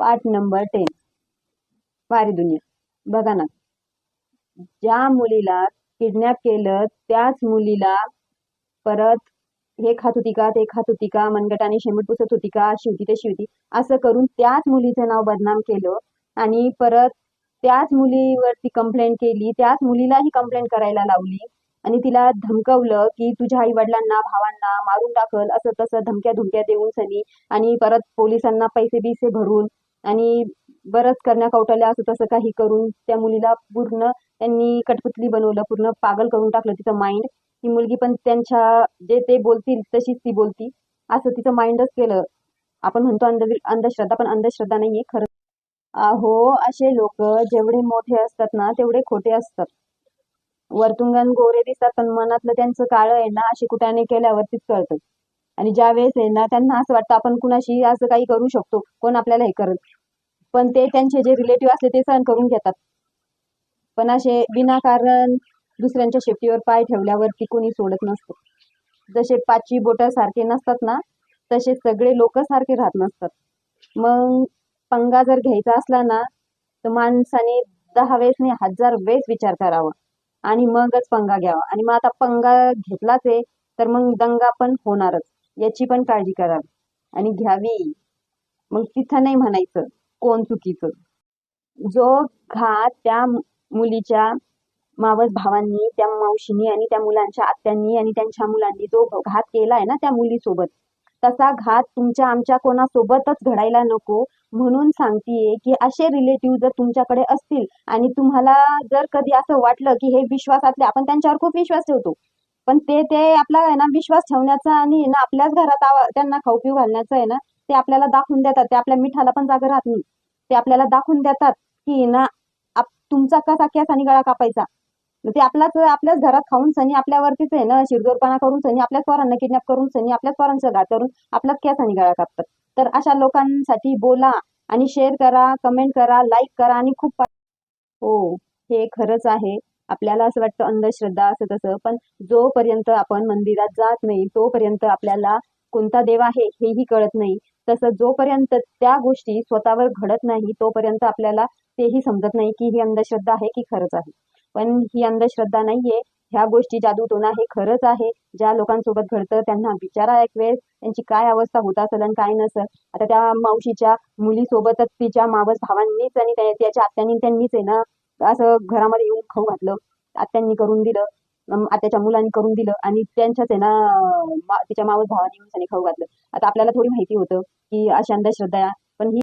Part number ten वारी दुनिया. बघा ना. ज्या मुलीला किडनॅप केलं त्याच मुलीला परत हे खात होती का ते खात होती का मनगटाने शेमट पुसत होती का अशी होती तशी होती असं करून त्याच मुलीचं नाव बदनाम केलं आणि परत त्याच मुलीवरती कंप्लेंट केली त्याच मुलीलाही कंप्लेंट करायला लावली आणि तिला धमकवलं की तुझ्या आई वडिलांना भावांना मारून टाकल असं तसं धमक्या धुमक्या देऊन सनी आणि परत पोलिसांना पैसे बिसे भरून आणि बरंच करण्या कौटल्या असं तसं काही करून त्या मुलीला पूर्ण त्यांनी कठपुतली बनवलं पूर्ण पागल करून टाकलं तिचं माइंड ती मुलगी पण त्यांच्या जे ते बोलतील तशीच ती बोलती. असं तिचं माइंडच केलं. आपण म्हणतो अंध अंधश्रद्धा पण अंधश्रद्धा नाहीये खरं. अहो असे लोक जेवढे मोठे असतात ना तेवढे खोटे असतात. वर्तुंगण गोरे दिसतात पण मनातलं त्यांचं काळं आहे ना अशी कुठ्याने केल्यावरतीच कळतं. आणि ज्या वेळेस आहे ना त्यांना असं वाटतं आपण कुणाशी असं काही करू शकतो कोण आपल्याला हे करत पण ते त्यांचे जे रिलेटिव्ह असले ते सहन करून घेतात. पण असे विनाकारण दुसऱ्यांच्या शेपटीवर पाय ठेवल्यावरती कोणी सोडत नसतं. जसे पाचवी बोटं सारखे नसतात ना तसे सगळे लोक सारखे राहत नसतात. मग पंगा जर घ्यायचा असला ना तर माणसाने दहा वेळेस नाही हजार वेळेस विचार करावा. आणि मगच पंगा घ्यावा. आणि मग आता पंगा घेतलाच आहे तर मग दंगा पण होणारच. याची पण काळजी करावी. आणि घ्यावी. मग तिथं नाही म्हणायचं. कोण चुकीचं जो घात त्या मुलीच्या मावस भावांनी त्या मावशीनी आणि त्या मुलांच्या आत्यांनी आणि त्यांच्या मुलांनी जो घात केलाय ना त्या मुलीसोबत तसा घात तुमच्या आमच्या कोणासोबतच घडायला नको. म्हणून सांगतेय की असे रिलेटिव्ह जर तुमच्याकडे असतील आणि तुम्हाला जर कधी असं वाटलं की हे विश्वासातले आपण त्यांच्यावर खूप विश्वास ठेवतो. पण ते ते आपला आहे ना विश्वास ठेवण्याचा आणि ना आपल्याच घरात आवा- त्यांना खाऊ पिऊ घालण्याचा आहे ना ते आपल्याला दाखवून देतात. ते आपल्या मिठाला पण जागा राहत नाही. ते आपल्याला दाखवून देतात की ना आप- तुमचा कसा केस आणि गळा कापायचा. ते आपलाच आपल्याच घरात खाऊन सनी आपल्यावरतीच आहे ना शिरजोरपणा करून सनी आपल्याच पोरांना किडनॅप करून सनी आपल्याच पोरांचा घात करून आपल्याच केस आणि गळा कापतात. तर अशा लोकांसाठी बोला आणि शेअर करा कमेंट करा लाईक करा आणि खूप हो हे खरंच आहे. आपल्याला असं वाटतं अंधश्रद्धा असं तसं पण जोपर्यंत आपण मंदिरात जात नाही तोपर्यंत आपल्याला कोणता देव आहे हेही कळत नाही. तसं जोपर्यंत त्या गोष्टी स्वतःवर घडत नाही तोपर्यंत आपल्याला तेही समजत नाही की ही अंधश्रद्धा आहे की खरंच आहे. पण ही अंधश्रद्धा नाहीये. ह्या गोष्टी जादूटोना हे खरंच आहे. ज्या लोकांसोबत घडतं त्यांना विचारा एक वेळ. त्यांची काय अवस्था होत असेल आणि काय नसेल. आता त्या मावशीच्या मुलीसोबतच तिच्या मावस भावांनीच आणि त्याच्या आत्यांनी त्यांनीच आहे ना असं घरामध्ये येऊन खाऊ घातलं. आत्यांनी करून दिलं. त्याच्या मुलांनी करून दिलं आणि त्यांच्याच आहे ना तिच्या मावस भावाने खाऊ घातलं. आता आपल्याला थोडी माहिती होतं की अशी अंधश्रद्धा